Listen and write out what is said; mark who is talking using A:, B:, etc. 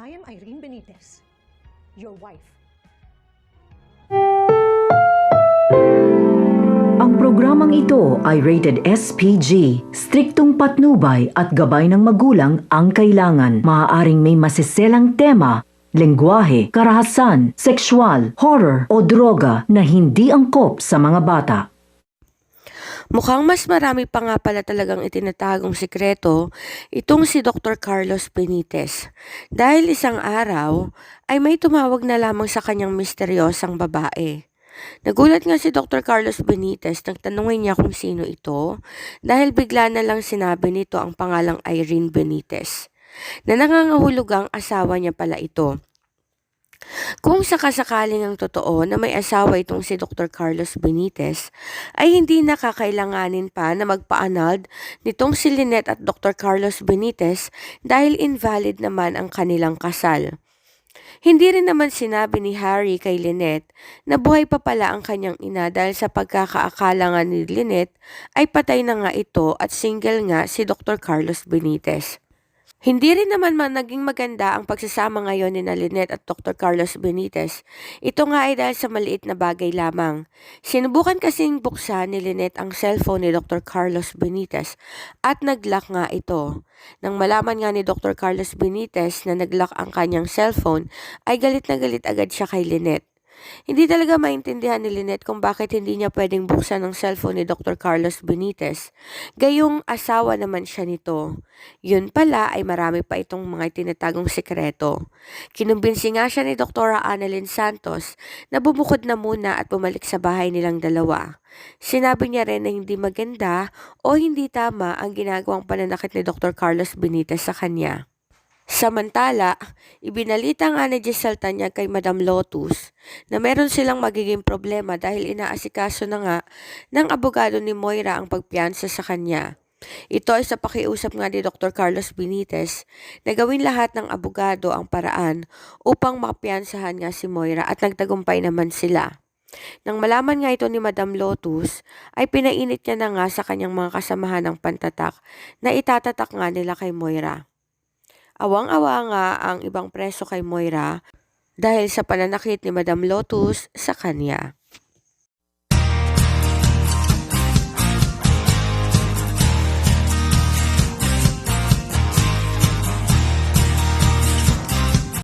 A: I am Irene Benitez, your wife.
B: Ang programang ito ay rated SPG. Striktong patnubay at gabay ng magulang ang kailangan. Maaaring may masiselang tema, lengguwahe, karahasan, sexual, horror o droga na hindi angkop sa mga bata.
C: Mukhang mas marami pa nga pala talagang itinatagong sikreto itong si Dr. Carlos Benitez. Dahil isang araw ay may tumawag na lamang sa kanyang misteryosang babae. Nagulat nga si Dr. Carlos Benitez nang tanungin niya kung sino ito dahil bigla na lang sinabi nito ang pangalang Irene Benitez na nangangahulugang asawa niya pala ito. Kung sakasakaling ang totoo na may asawa itong si Dr. Carlos Benitez, ay hindi nakakailanganin pa na magpa-annulled nitong si Lynette at Dr. Carlos Benitez dahil invalid naman ang kanilang kasal. Hindi rin naman sinabi ni Harry kay Lynette na buhay pa pala ang kanyang ina dahil sa pagkakaakala nga ni Lynette ay patay na nga ito at single nga si Dr. Carlos Benitez. Hindi rin naman man naging maganda ang pagsasama ngayon ni na Lynette at Dr. Carlos Benitez. Ito nga ay dahil sa maliit na bagay lamang. Sinubukan kasing buksan ni Lynette ang cellphone ni Dr. Carlos Benitez at naglock nga ito. Nang malaman nga ni Dr. Carlos Benitez na naglock ang kanyang cellphone, ay galit na galit agad siya kay Lynette. Hindi talaga maintindihan ni Lynette kung bakit hindi niya pwedeng buksan ang cellphone ni Dr. Carlos Benitez. Gayong asawa naman siya nito. Yun pala ay marami pa itong mga tinatagong sekreto. Kinumbinsi nga siya ni Dr. Annalyn Santos na bumukod na muna at bumalik sa bahay nilang dalawa. Sinabi niya rin na hindi maganda o hindi tama ang ginagawang pananakit ni Dr. Carlos Benitez sa kanya. Samantala, ibinalita nga ni Giselle Tanyag kay Madam Lotus na meron silang magiging problema dahil inaasikaso na nga ng abogado ni Moira ang pagpiyansa sa kanya. Ito ay sa pakiusap nga ni Dr. Carlos Benitez na gawin lahat ng abogado ang paraan upang mapiyansahan nga si Moira at nagtagumpay naman sila. Nang malaman nga ito ni Madam Lotus, ay pinainit niya na nga sa kanyang mga kasamahan ng pantatak na itatatak nga nila kay Moira. Awang-awa nga ang ibang preso kay Moira dahil sa pananakit ni Madam Lotus sa kanya.